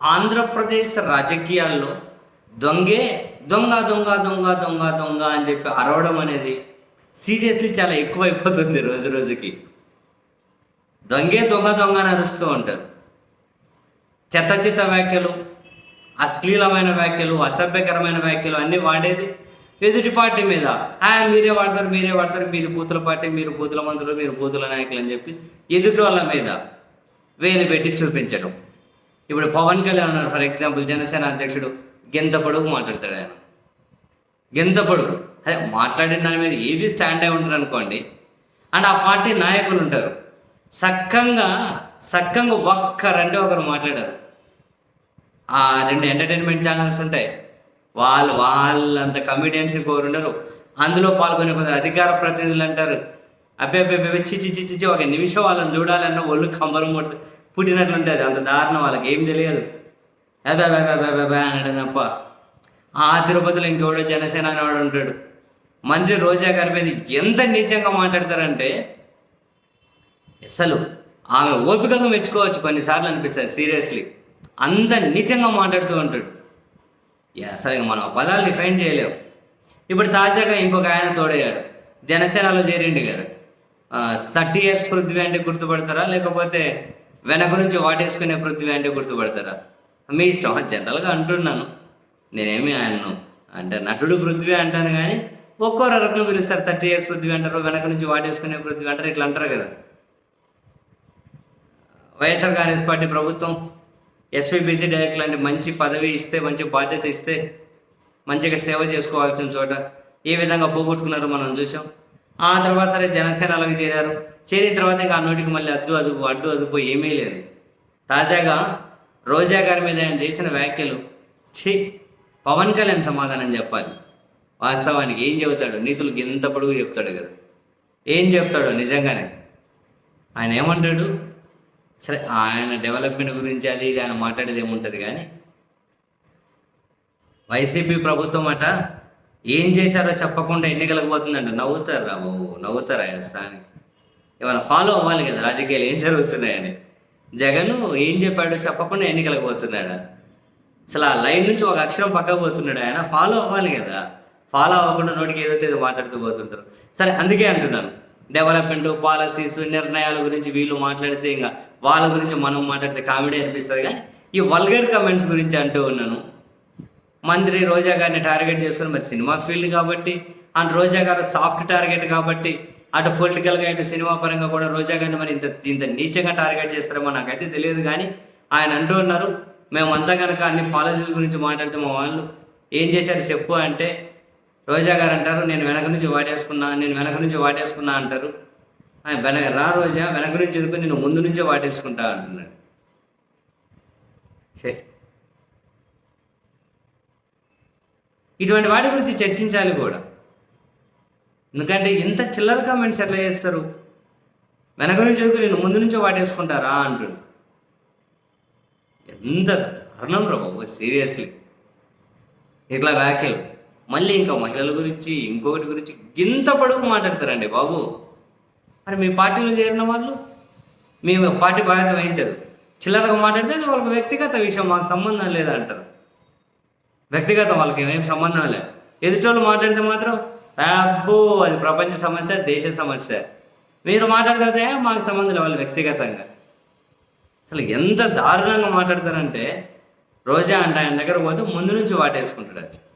ఆంధ్రప్రదేశ్ రాజకీయాల్లో దొంగే దొంగ దొంగ దొంగ దొంగ దొంగ అని చెప్పి అరవడం అనేది సీరియస్లీ చాలా ఎక్కువైపోతుంది రోజు రోజుకి. దొంగే దొంగ దొంగ అని అరుస్తూ ఉంటారు. చెత్త చెత్త వ్యాఖ్యలు అశ్లీలమైన వ్యాఖ్యలు అసభ్యకరమైన వ్యాఖ్యలు అన్నీ వాడేది ఎదుటి పార్టీ మీద. ఆ మీరే వాడతారు మీరే వాడతారు మీది బూతుల పార్టీ మీరు బూతుల మందులు మీరు బూతుల నాయకులు అని చెప్పి ఎదుటి వాళ్ళ మీద వేలు పెట్టి చూపించడం. ఇప్పుడు పవన్ కళ్యాణ్ ఉన్నారు ఫర్ ఎగ్జాంపుల్ జనసేన అధ్యక్షుడు. గెంత పొడుగు మాట్లాడతాడు ఆయన. గెంత పొడుగు అదే మాట్లాడిన దాని మీద ఏది స్టాండ్ అయి ఉంటారు అనుకోండి. అండ్ ఆ పార్టీ నాయకులు ఉంటారు. సక్కంగా సక్కంగా ఒక్కరంటే ఒకరు మాట్లాడారు. ఆ రెండు ఎంటర్టైన్మెంట్ ఛానల్స్ ఉంటాయి. వాళ్ళు వాళ్ళంత కమిడియన్స్ ఇంకొకరు ఉండరు. అందులో పాల్గొనే కొందరు అధికార ప్రతినిధులు అంటారు. అబ్బే అబ్బే అబ్బే చిచి చిచి ఒక నిమిషం వాళ్ళని చూడాలన్న ఒళ్ళు కంబరం పడుతుంది పుట్టినట్లుంటుంది. అంత దారుణం వాళ్ళకి. ఏం తెలియదు. అబ్బే అనడం తప్ప. ఆ తిరుపతిలో ఇంకెవడో జనసేన అనేవాడు ఉంటాడు. మంత్రి రోజా గారి మీద ఎంత నీచంగా మాట్లాడతారంటే అసలు ఆమె ఓపికగా మెచ్చుకోవచ్చు కొన్నిసార్లు అనిపిస్తుంది సీరియస్లీ. అంత నీచంగా మాట్లాడుతూ ఉంటాడు. అసలు మనం పదాలు డిఫైన్ చేయలేము ఇప్పుడు తాజాగా ఇంకొక ఆయన తోడయ్యాడు. జనసేనలో చేరిండు కదా. థర్టీ ఇయర్స్ పృథ్వీ అంటే గుర్తుపడతారా? లేకపోతే వెనక నుంచి వాటేసుకునే పృథ్వీ అంటే గుర్తుపడతారా? మీ ఇష్టం. జనరల్గా అంటున్నాను. నేనేమి ఆయన్ను అంటే నటుడు పృథ్వీ అంటాను కానీ ఒక్కో రకంగా పిలుస్తారు. థర్టీ ఇయర్స్ పృథ్వీ అంటారు వెనక నుంచి వాటేసుకునే పృథ్వీ అంటారు ఇట్లా అంటారు కదా. వైఎస్ఆర్ కాంగ్రెస్ పార్టీ ప్రభుత్వం ఎస్వీబీసీ డైరెక్ట్ లాంటి మంచి పదవి ఇస్తే మంచి బాధ్యత ఇస్తే మంచిగా సేవ చేసుకోవాల్సిన చోట ఏ విధంగా పోగొట్టుకున్నారో మనం చూసాం ఆ తర్వాత సరే జనసేనలోకి చేరారు. చేరిన తర్వాత ఇంకా ఆ నోటికి మళ్ళీ అద్దు అదుపు అడ్డు అదుపు ఏమీ లేదు. తాజాగా రోజా గారి మీద ఆయన చేసిన వ్యాఖ్యలు ఛీ పవన్ కళ్యాణ్ సమాధానం చెప్పాలి. వాస్తవానికి ఏం చెబుతాడు? నీతులు ఎంత పొడుగు చెప్తాడు కదా. ఏం చెప్తాడో నిజంగానే. ఆయన ఏమంటాడు? సరే ఆయన డెవలప్మెంట్ గురించి అది ఇది ఆయన మాట్లాడేది ఏముంటుంది కానీ? వైసీపీ ప్రభుత్వం అట ఏం చేశారో చెప్పకుండా ఎన్నికలకు పోతుందంట నవ్వుతారు? రా బాబు నవ్వుతారా సాని ఏమైనా ఫాలో అవ్వాలి కదా రాజకీయాలు ఏం జరుగుతున్నాయని. జగన్ ఏం చెప్పాడో చెప్పకుండా ఎన్నికలకు పోతున్నాడా అసలు ఆ లైన్ నుంచి ఒక అక్షరం పక్కకు పోతున్నాడు ఆయన. ఫాలో అవ్వాలి కదా. ఫాలో అవ్వకుండా నోటికి ఏదైతే ఏదో మాట్లాడుతూ పోతుంటారు. సరే అందుకే అంటున్నాను. డెవలప్మెంట్ పాలసీస్ నిర్ణయాల గురించి వీళ్ళు మాట్లాడితే ఇంకా వాళ్ళ గురించి మనం మాట్లాడితే కామెడీ అనిపిస్తుంది కానీ ఈ వల్గర్ కమెంట్స్ గురించి అంటూ ఉన్నాను. మంత్రి రోజా గారిని టార్గెట్ చేసుకుని మరి సినిమా ఫీల్డ్ కాబట్టి and Roja garu soft target కాబట్టి అటు పొలిటికల్గా ఇటు సినిమా పరంగా కూడా రోజా గారిని మరి ఇంత ఇంత నీచంగా టార్గెట్ చేస్తారేమో నాకైతే తెలియదు కానీ ఆయన అంటూ ఉన్నారు మేమంతా కనుక అన్ని పాలసీస్ గురించి మాట్లాడితే మా వాళ్ళు ఏం చేశారు చెప్పు అంటే రోజా గారు అంటారు నేను వెనక నుంచి వాటేసుకున్నా నేను వెనక నుంచి వాటేసుకున్నా అంటారు. ఆయన వెనక రా రోజా వెనక నుంచి చదువుకుని నేను ముందు నుంచే వాటేసుకుంటా అంటున్నాడు. సరే. ఇటువంటి వాటి గురించి చర్చించాలి కూడా. ఎందుకంటే ఇంత చిల్లర కామెంట్స్ ఎట్లా చేస్తారు? వెనక నుంచి నేను ముందు నుంచో వాటేసుకుంటారా అంటుండు ఎంత దారుణం రా బాబు సీరియస్లీ ఇట్లా వ్యాఖ్యలు. మళ్ళీ ఇంకా మహిళల గురించి ఇంకొకటి గురించి ఇంత పొడుగు మాట్లాడతారండి బాబు. మరి మీ పార్టీలో చేరిన వాళ్ళు? మీ పార్టీ బాధ్యత వహించదు చిల్లరగా మాట్లాడితే వాళ్ళకి వ్యక్తిగత విషయం మాకు సంబంధం లేదంటారు. వ్యక్తిగతం వాళ్ళకి ఏం సంబంధం లేదు. ఎదుటోళ్ళు మాట్లాడితే మాత్రం అబ్బో అది ప్రపంచ సమస్య దేశ సమస్య. మీరు మాట్లాడితే మాకు సంబంధం లేదు వాళ్ళు వ్యక్తిగతంగా. అసలు ఎంత దారుణంగా మాట్లాడతారంటే రోజా అంటే ఆయన దగ్గర పోతే ముందు నుంచి వాటేసుకుంటాడు